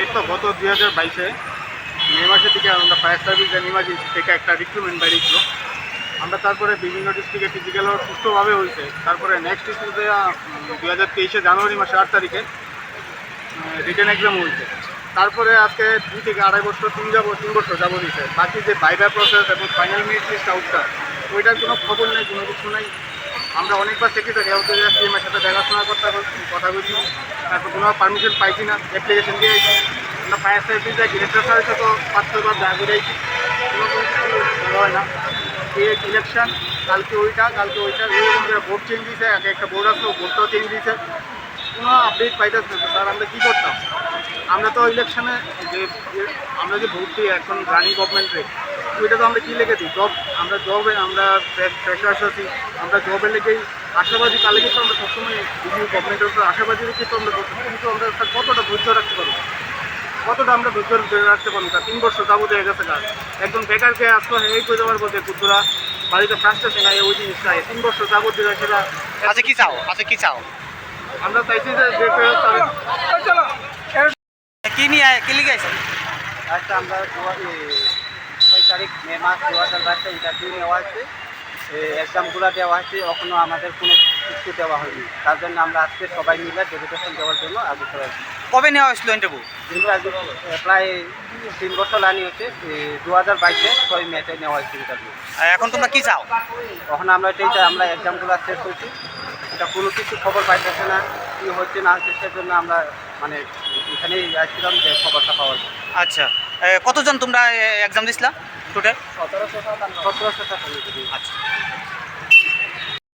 এই তো গত দুই হাজার বাইশে মে মাসের দিকে আমরা ফায়ার সার্ভিস নিমাজি থেকে একটা রিক্রুটমেন্ট বেরিয়েছিল আমরা তারপরে বিভিন্ন ডিস্ট্রিক্টে ফিজিক্যাল সুস্থভাবে হয়েছে। তারপরে নেক্সট স্কুলে দুই হাজার তেইশে জানুয়ারি মাসে আট তারিখে রিটার্ন এক্সাম হয়েছে। তারপরে আজকে দুই থেকে আড়াই বছর, তিন যাব, তিন বছর যাব দিয়েছে। বাকি যে বাইবার প্রসেস এবং ফাইনাল মিনিট লিস্ট আউটটা ওইটার কোনো খবর নেই, কোনো কিছু নেই। আমরা অনেকবার সেক্রেটারি হাউসে যাচ্ছি আমার সাথে দেখাশোনা করতে কথা বলছি। তারপর কোনো পারমিশন পাইছি না অ্যাপ্লিকেশন দিয়েছি আমরা ফায়ার সার্ভিস যাই ডিরেক্টর স্যারের সাথে পাঁচ ছয়বার দেখা করেছি কোনো হয় না। এই ইলেকশন কালকে ওইটা কালকে ওইটা এরকম করে ভোট চেঞ্জ দিয়েছে এক একটা বোর্ড আসলো ভোটটাও চেঞ্জ দিয়েছে কোনো আপডেট পাইতেছে না। তো স্যার, আমরা কী করতাম? আমরা তো ইলেকশনে যে- আমরা যে ভোট দিই এখন রানিং গভর্নমেন্টে ওইটা তো আমরা কী দিই জব আমরা জবে আমরা ফ্রেশার্স আছি আমরা জবে লেগেই আশাবাদী তাহলে কিন্তু আমরা সবসময় বিভিন্ন গভর্নমেন্টের উপর আশাবাদী রেখে তো আমরা করতে কিন্তু আমরা স্যার কতটা ধৈর্য রাখতে পারব? কতটা আমরা ধৈর্য ধরে রাখতে পারব? স্যার তিন বছর যাব হয়ে গেছে কাজ। একজন বেকারকে আসলে এই করতে পারব যে কুতুরা বাড়িতে ফ্রাস্ট্রেশন হয় ওই জিনিসটা তিন বছর যাব দিলে সেটা আচ্ছা কি চাও? আচ্ছা কি চাও? আমরা চাইছি যে যে কি নিয়ে আয়- কি লিখে আজকে আমরা তারিখ মে মাস দু হাজার বাইশে ইন্টারভিউ নেওয়া হয়েছে। এক্সামগুলো দেওয়া হয়েছে এখনও আমাদের কোনো কিছু দেওয়া হয়নি। তার জন্য আমরা আজকে সবাই মিলে ডেপুটেশন দেওয়ার জন্য আগে সবাই কবে নেওয়া হয়েছিল ইন্টারভিউ কিন্তু আজ প্রায় তিন বছর লাইন হয়েছে। দু হাজার বাইশে ছয় মেতে নেওয়া হয়েছে ইন্টারভিউ এখন তোমরা কি চাও? তখন আমরা এটাই চাই আমরা এক্সামগুলো শেষ করছি। এটা কোনো কিছু খবর পাইতেছে না কী হচ্ছে না হচ্ছে সেজন্য আমরা মানে এখানেই আসছিলাম যে খবরটা পাওয়ার। জন্য আচ্ছা কতজন তোমরা এক্সাম দিছিলা? টোটাল সতেরোশো সতেরোশো টাকা আচ্ছা।